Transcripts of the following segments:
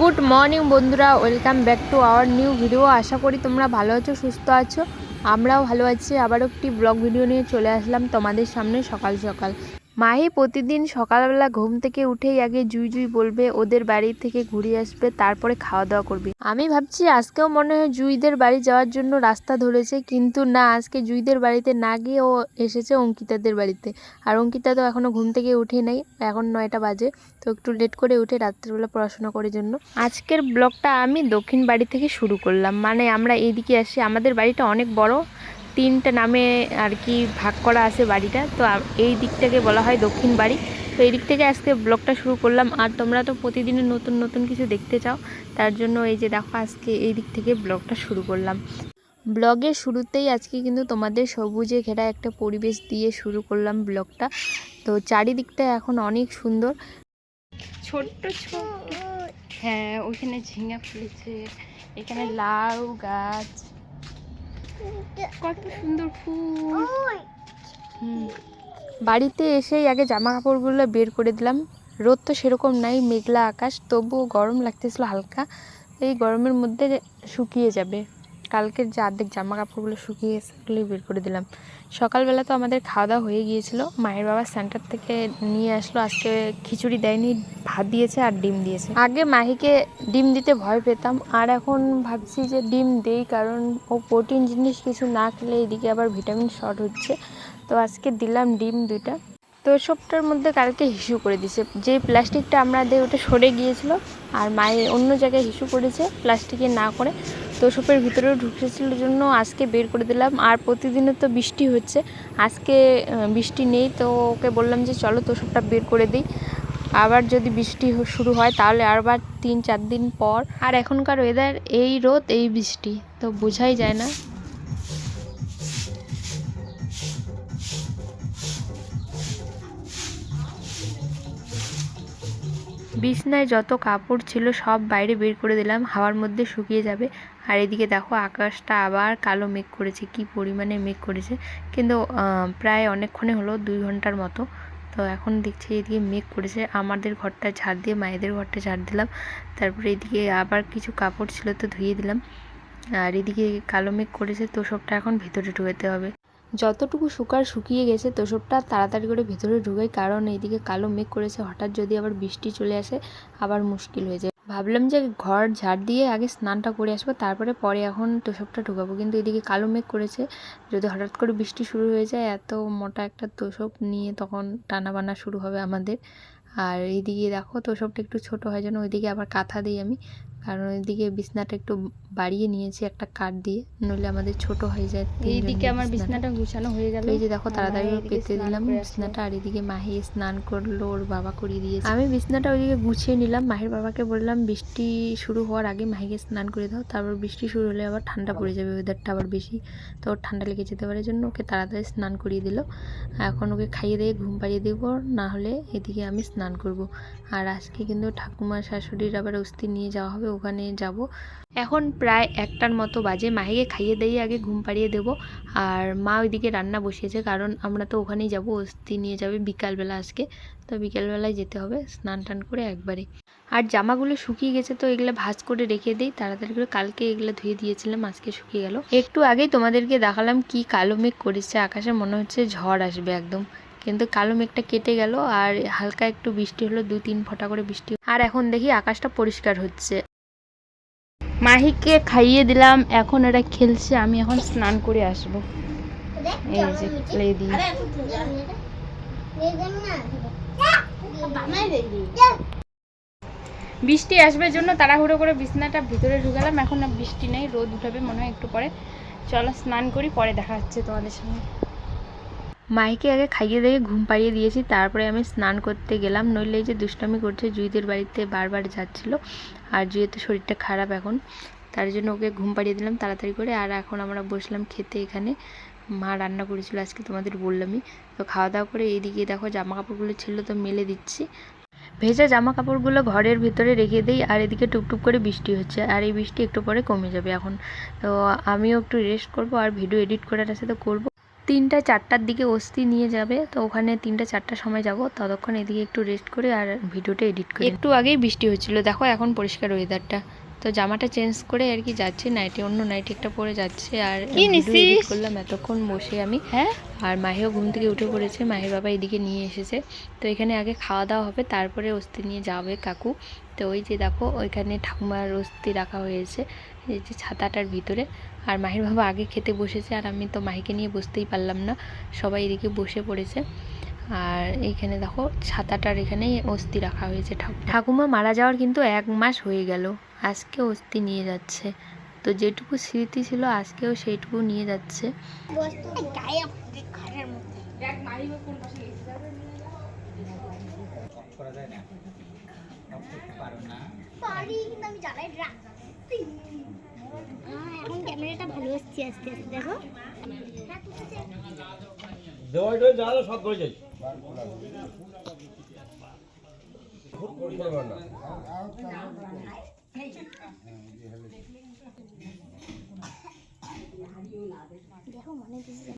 Good morning বন্ধুরা, welcome back to our new video. আশা করি তোমরা ভালো আছো, সুস্থ আছো। আমরাও ভালো আছি। আবার একটি ব্লগ ভিডিও নিয়ে চলে আসলাম তোমাদের সামনে সকাল সকাল। মাহি প্রতিদিন সকালবেলা ঘুম থেকে উঠেই আগে জুই জুই বলবে, ওদের বাড়ি থেকে ঘুরে আসবে, তারপরে খাওয়া দাওয়া করবে। আমি ভাবছি আজকেও মনে হয় জুইদের বাড়ি যাওয়ার জন্য রাস্তা ধরেছে, কিন্তু না, আজকে জুইদের বাড়িতে না গিয়ে ও এসেছে অঙ্কিতাদের বাড়িতে। আর অঙ্কিতা তো এখনও ঘুম থেকে উঠে নাই, এখন নয়টা বাজে, তো একটু লেট করে উঠে রাত্রিবেলা পড়াশোনা করার জন্য। আজকের ব্লগটা আমি দক্ষিণ বাড়ি থেকে শুরু করলাম মানে আমরা এইদিকে আসি, আমাদের বাড়িটা অনেক বড় তিনটা নামে আর কি ভাগ করা আছে বাড়িটা। তো এই দিকটাকে বলা হয় দক্ষিণ বাড়ি। তো এই দিক থেকে আজকে ব্লগটা শুরু করলাম। আর তোমরা তো প্রতিদিনের নতুন নতুন কিছু দেখতে চাও, তার জন্য এই যে দেখো আজকে এই দিক থেকে ব্লগটা শুরু করলাম। ব্লগের শুরুতেই আজকে কিন্তু তোমাদের সবুজে ঘেরা একটা পরিবেশ দিয়ে শুরু করলাম ব্লগটা। তো চারিদিকটা এখন অনেক সুন্দর। ছোট্ট ছোট হ্যাঁ ওইখানে ঝিঙা ফুলেছে, এখানে লাউ গাছ। কত সুন্দর ফুল। বাড়িতে এসেই আগে জামা কাপড়গুলো বের করে দিলাম। রোদ তো সেরকম নাই মেঘলা আকাশ তবুও গরম লাগতেছিল হালকা। এই গরমের মধ্যে শুকিয়ে যাবে। কালকের যে অর্ধেক জামা কাপড়গুলো শুকিয়ে গেছে ওগুলোই বের করে দিলাম। সকালবেলা তো আমাদের খাওয়া দাওয়া হয়ে গিয়েছিল। মায়ের বাবা সেন্টার থেকে নিয়ে আসলো। আজকে খিচুড়ি দেয়নি, ভাত দিয়েছে আর ডিম দিয়েছে। আগে মাহিকে ডিম দিতে ভয় পেতাম, আর এখন ভাবছি যে ডিম দেই, কারণ ও প্রোটিন জিনিস কিছু না খেলে এদিকে আবার ভিটামিন শর্ট হচ্ছে। তো আজকে দিলাম ডিম দুইটা। তো সবটার মধ্যে কালকে হিসু করে দিছে। যে প্লাস্টিকটা আমরা দিয়ে ওটা সরে গিয়েছিল আর মায়ের অন্য জায়গায় হিসু করেছে প্লাস্টিকে না করে, তো সবের ভিতরেও ঢুকেছিল জন্য আজকে বের করে দিলাম। আর প্রতিদিনও তো বৃষ্টি হচ্ছে, আজকে বৃষ্টি নেই, তো ওকে বললাম যে চলো তো সবটা বের করে দিই। আবার যদি বৃষ্টি শুরু হয় তাহলে আবার তিন চার দিন পর। আর এখনকার ওয়েদার এই রোদ, এই বৃষ্টি, তো বোঝাই যায় না। বিছনায় যত কাপড় ছিল সব বাইরে বের করে দিলাম, হাওয়ার মধ্যে শুকিয়ে যাবে। আর এদিকে দেখো, আকাশটা আবার কালো মেঘ করেছে, কি পরিমাণে মেঘ করেছে। কিন্তু প্রায় অনেকক্ষণে হলো, দুই ঘণ্টার মতো। তো এখন দেখছি এদিকে মেঘ করেছে। আমাদের ঘরটা ঝাড় দিয়ে, মায়েদের ঘরটা ঝাড় দিলাম। তারপরে এদিকে আবার কিছু কাপড় ছিল তো ধুয়ে দিলাম। আর এদিকে কালো মেঘ করেছে, তো সবটা এখন ভেতরে ঢুকাতে হবে। যতটুকু শুকার শুকিয়ে গেছে তোষবটা তাড়াতাড়ি করে ভেতরে ঢুকাই, কারণ এইদিকে কালো মেঘ করেছে, হঠাৎ যদি আবার বৃষ্টি চলে আসে আবার মুশকিল হয়ে যায়। ভাবলাম যে ঘর ঝাড় দিয়ে আগে স্নানটা করে আসব, তারপরে পরে এখন তোষবটা ঢুকাবো, কিন্তু এদিকে কালো মেঘ করেছে, যদি হঠাৎ করে বৃষ্টি শুরু হয়ে যায়, এত মোটা একটা তোষব নিয়ে তখন টানা বানা শুরু হবে আমাদের। আর এইদিকে দেখো তোষবটা একটু ছোট হয় যেন, ওইদিকে আবার কাঁথা দিই আমি কারণ ওইদিকে বিছনাটা একটু বাড়িয়ে নিয়েছি একটা কাঠ দিয়ে নইলে আমাদের ছোট হয়ে যায় এইদিকে আমার বিছনাটা। গুছানো হয়ে গেল। এই যে দেখো তাড়াতাড়ি পেতে দিলাম বিছনাটা আর এদিকে মাহি স্নান করল ওর বাবা করিয়ে দিয়েছে। আমি বিছনাটা ওইদিকে গুছিয়ে নিলাম মাহির বাবাকে বললাম বৃষ্টি শুরু হওয়ার আগে মাহিকে স্নান করে দাও তারপর বৃষ্টি শুরু হলে আবার ঠান্ডা পড়ে যাবে ওয়েদারটা আবার বেশি। তো ওর ঠান্ডা লেগে যেতে পারে জন্য ওকে তাড়াতাড়ি স্নান করিয়ে দিল। এখন ওকে খাইয়ে দিয়ে ঘুম পাড়িয়ে দেবো না হলে এদিকে আমি স্নান করব। আর আজকে কিন্তু ঠাকুমা শাশুড়ির আবার অস্থি নিয়ে যাওয়া হবে ওখানে যাব। এখন প্রায় একটার মতো বাজে। মাহিকে খাইয়ে দিয়ে আগে ঘুম পাড়িয়ে দেবো। আর মা ওইদিকে রান্না বসিয়েছে, কারণ আমরা তো ওখানেই যাব। অস্থি নিয়ে যাবে বিকালবেলা আজকে। তো বিকালবেলায় যেতে হবে স্নান টান করে একবারে। আর জামাগুলো শুকিয়ে গেছে তো এগুলো ভাঁজ করে রেখে দিই। তাড়াতাড়ি করে কালকে এগুলো ধুয়ে দিয়েছিলাম, আজকে শুকিয়ে গেল। একটু আগেই তোমাদেরকে দেখালাম কি কালো মেঘ করেছে। আকাশে মনে হচ্ছে ঝড় আসবে একদম। কিন্তু কালো মেঘটা কেটে গেল, আর হালকা একটু বৃষ্টি হলো দু তিন ফোঁটা করে বৃষ্টি আর এখন দেখি আকাশটা পরিষ্কার হচ্ছে। মাহিকে খাইয়ে দিলাম। এখন এটা খেলছে, আমি এখন স্নান করে আসব। এই যে দিয়ে বৃষ্টি আসবে জন্য তাড়াহুড়ো করে বিছনাটা ভিতরে ঢুকালাম। এখন বৃষ্টি নেই, রোদ উঠাবে, মনে হয় একটু পরে। চলো স্নান করি, পরে দেখা হচ্ছে তোমাদের সঙ্গে। মাইকে আগে খাইয়ে দিয়ে ঘুম পাড়িয়ে দিয়েছি, তারপরে আমি স্নান করতে গেলাম। নইলে এই যে দুষ্টামি করছে, জুইদের বাড়িতে বারবার যাচ্ছিল, আর জুইয়ের তো শরীরটা খারাপ এখন। তার জন্য ওকে ঘুম পাড়িয়ে দিলাম তাড়াতাড়ি করে, আর এখন আমরা বসলাম খেতে এখানে। মা রান্না করেছিল, আজকে তোমাদের বললামই। তো খাওয়া দাওয়া করে এইদিকে দেখো জামা কাপড়গুলো ছিল, তো মেলে দিচ্ছি। ভেজা জামা কাপড়গুলো ঘরের ভিতরে রেখে দিই, আর এদিকে টুকটুক করে বৃষ্টি হচ্ছে, আর এই বৃষ্টি একটু পরে কমে যাবে এখন। তো আমিও একটু রেস্ট করব, আর ভিডিও এডিট করার আছে তো করব। তিনটা চারটার দিকে অস্থি নিয়ে যাবে তো ওখানে তিনটা চারটার সময় যাব। ততক্ষণ এদিকে একটু রেস্ট করে আর ভিডিওটা এডিট করি একটু আগেই বৃষ্টি হচ্ছিল। দেখো এখন পরিষ্কার ওয়েদারটা তো জামাটা চেঞ্জ করে আর কি যাচ্ছে। নাইটি অন্য নাইটি একটা পরে যাচ্ছে আর? করলাম এতক্ষণ বসে আমি। হ্যাঁ? আর মাহিও ঘুম থেকে উঠে পড়েছে। মাহির বাবা এদিকে নিয়ে এসেছে। তো এখানে আগে খাওয়া দাওয়া হবে তারপরে অস্থি নিয়ে যাবে কাকু। তো ওই যে দেখো ওইখানে ঠাকুমার অস্থি রাখা হয়েছে। এই যে ছাতাটার ভিতরে। আর মাহির বাবা আগে খেতে বসেছে আর আমি তো মাহিকে নিয়ে বসতেই পারলাম না। সবাই এদিকে বসে পড়েছে। আর এইখানে দেখো ছাতাটার এখানেই অস্থি রাখা হয়েছে ঠাকুমা মারা যাওয়ার কিন্তু এক মাস হয়ে গেল। আজকে অস্থি নিয়ে যাচ্ছে। তো যেটুকু স্মৃতি ছিল আজকেও সেইটুকু নিয়ে যাচ্ছে। পারি কিন্তু আমি জ্বালাই এখন ক্যামেরাটা ভালো আসছে আস্তে আস্তে দেখো। দেওয়াই টয় যা সব ধরে যাই। দেখো মনে দিচ্ছে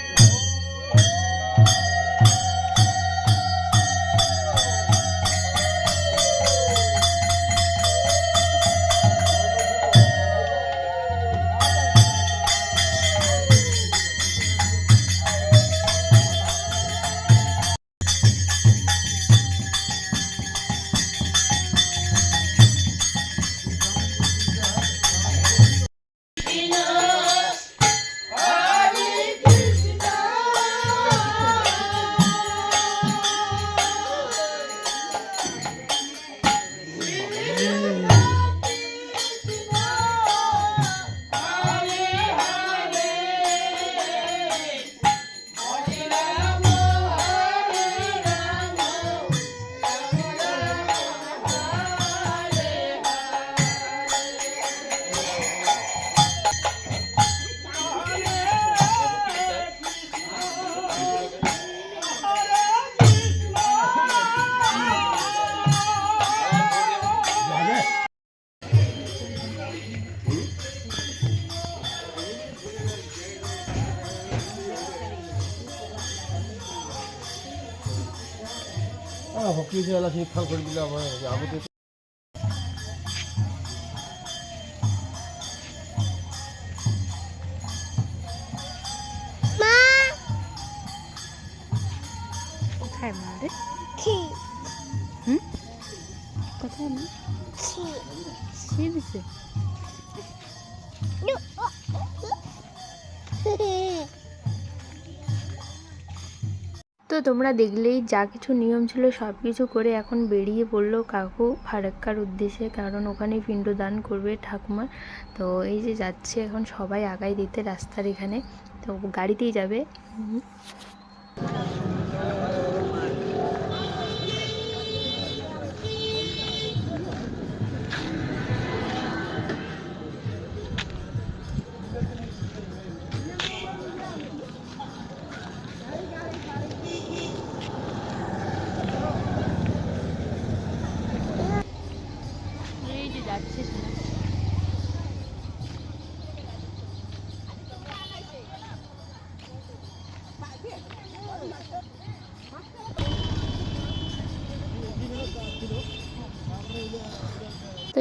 হকি খেলা শিক্ষা করে দিলে আমার আগতে মা! কোথায় মা রে? কোথায় মা? দিছে। তোমরা দেখলেই যা কিছু নিয়ম ছিল সব কিছু করে এখন বেরিয়ে পড়ল কাকু ফারাক্কার উদ্দেশ্যে, কারণ ওখানে পিণ্ডদান করবে ঠাকুমা তো এই যে যাচ্ছে এখন সবাই আগায় দিতে রাস্তার এখানে, তো গাড়িতেই যাবে।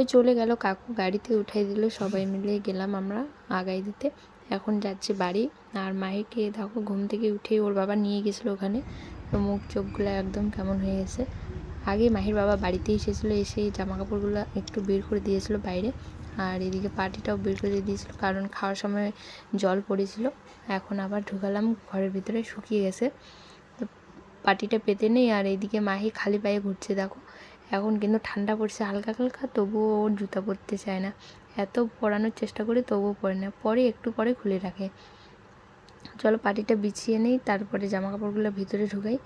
তাই চলে গেল, কাকু গাড়িতে উঠাই দিল, সবাই মিলে গেলাম আমরা আগাই দিতে। এখন যাচ্ছে বাড়ি আর মাহিকে দেখো ঘুম থেকে উঠে ওর বাবা নিয়ে গেছিল ওখানে। তো মুখ চোখগুলো একদম কেমন হয়ে গেছে। আগে মাহির বাবা বাড়িতে এসেছিল, এসে জামা কাপড়গুলো একটু বের করে দিয়েছিল বাইরে আর এদিকে পাটিটাও বের করে দিয়েছিল কারণ খাওয়ার সময় জল পড়েছিল। এখন আবার ঢুকালাম, ঘরের ভিতরে শুকিয়ে গেছে। তো পাটিটা পেতে নেই আর এইদিকে মাহি খালি পায়ে ঘুরছে, দেখো। এখন কিন্তু ঠান্ডা পড়ছে হালকা হালকা, তবুও ওর জুতা পরতে চায় না। এত পরানোর চেষ্টা করি তবুও পরে না, পরে একটু পরে খুলে রাখে। চলো পাটিটা বিছিয়ে নেই, তারপরে জামা কাপড়গুলো ভিতরে ঢুকাই।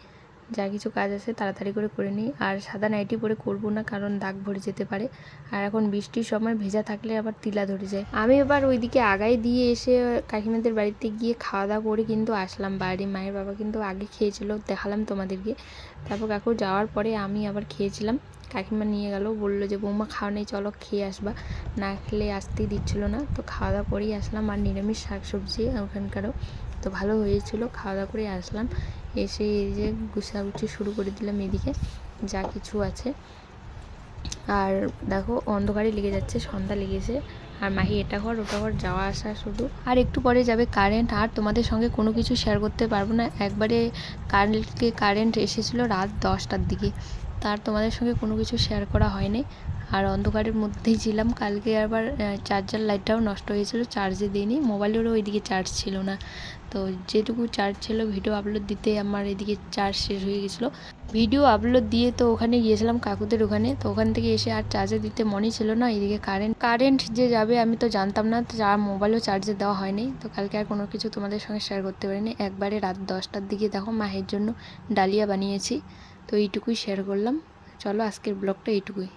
যা কিছু কাজ আছে তাড়াতাড়ি করে করে নিই। আর সাদা নাইটি পরে করব না, কারণ দাগ ভরে যেতে পারে। আর এখন বৃষ্টির সময় ভেজা থাকলে আবার তিলা ধরে যায়। আমি এবার ওইদিকে আগায় দিয়ে এসে কাকিমাদের বাড়িতে গিয়ে খাওয়া দাওয়া করে কিন্তু আসলাম বাড়ি মায়ের বাবা কিন্তু আগে খেয়েছিল, দেখালাম তোমাদেরকে। তারপর কাকু যাওয়ার পরে আমি আবার খেয়েছিলাম। কাকিমা নিয়ে গেল, বলল যে, বৌমা, খাওয়া নেই, চলো খেয়ে আসবা। না খেলে আসতেই দিচ্ছিল না। তো খাওয়া দাওয়া করেই আসলাম। আর নিরামিষ শাক সবজি ওখানকারও। তো ভালো হয়েছিল খাওয়া দাওয়া করে আসলাম। এসে এই যে গুছাগুছি শুরু করে দিলাম এদিকে, যা কিছু আছে। আর দেখো, অন্ধকারে লেগে যাচ্ছে, সন্ধ্যা লেগেছে। আর মাহি, এটা ঘর ওটা ঘর যাওয়া আসা শুধু। আর একটু পরে যাবে কারেন্ট আর তোমাদের সঙ্গে কোনো কিছু শেয়ার করতে পারব না। একবারে কারেন্টকে কারেন্ট এসেছিল রাত দশটার দিকে। তার তোমাদের সঙ্গে কোনো কিছু শেয়ার করা হয়নি। আর অন্ধকারের মধ্যেই ছিলাম। কালকে আবার চার্জার লাইটটাও নষ্ট হয়েছিল চার্জে দিইনি। মোবাইলেরও ওইদিকে চার্জ ছিল না। তো যেটুকু চার্জ ছিল ভিডিও আপলোড দিতে আমার এদিকে চার্জ শেষ হয়ে গেছিল। ভিডিও আপলোড দিয়ে তো ওখানে গিয়েছিলাম কাকুদের ওখানে। তো ওখান থেকে এসে আর চার্জে দিতে মনে ছিল না। এদিকে কারেন্ট কারেন্ট যে যাবে আমি তো জানতাম না যা মোবাইলও চার্জে দেওয়া হয়নি। তো কালকে আর কোনো কিছু তোমাদের সঙ্গে শেয়ার করতে পারিনি। একবারে রাত দশটার দিকে দেখো মায়ের জন্য ডালিয়া বানিয়েছি। তো এইটুকুই শেয়ার করলাম। চলো আজকের ব্লগটা এইটুকুই।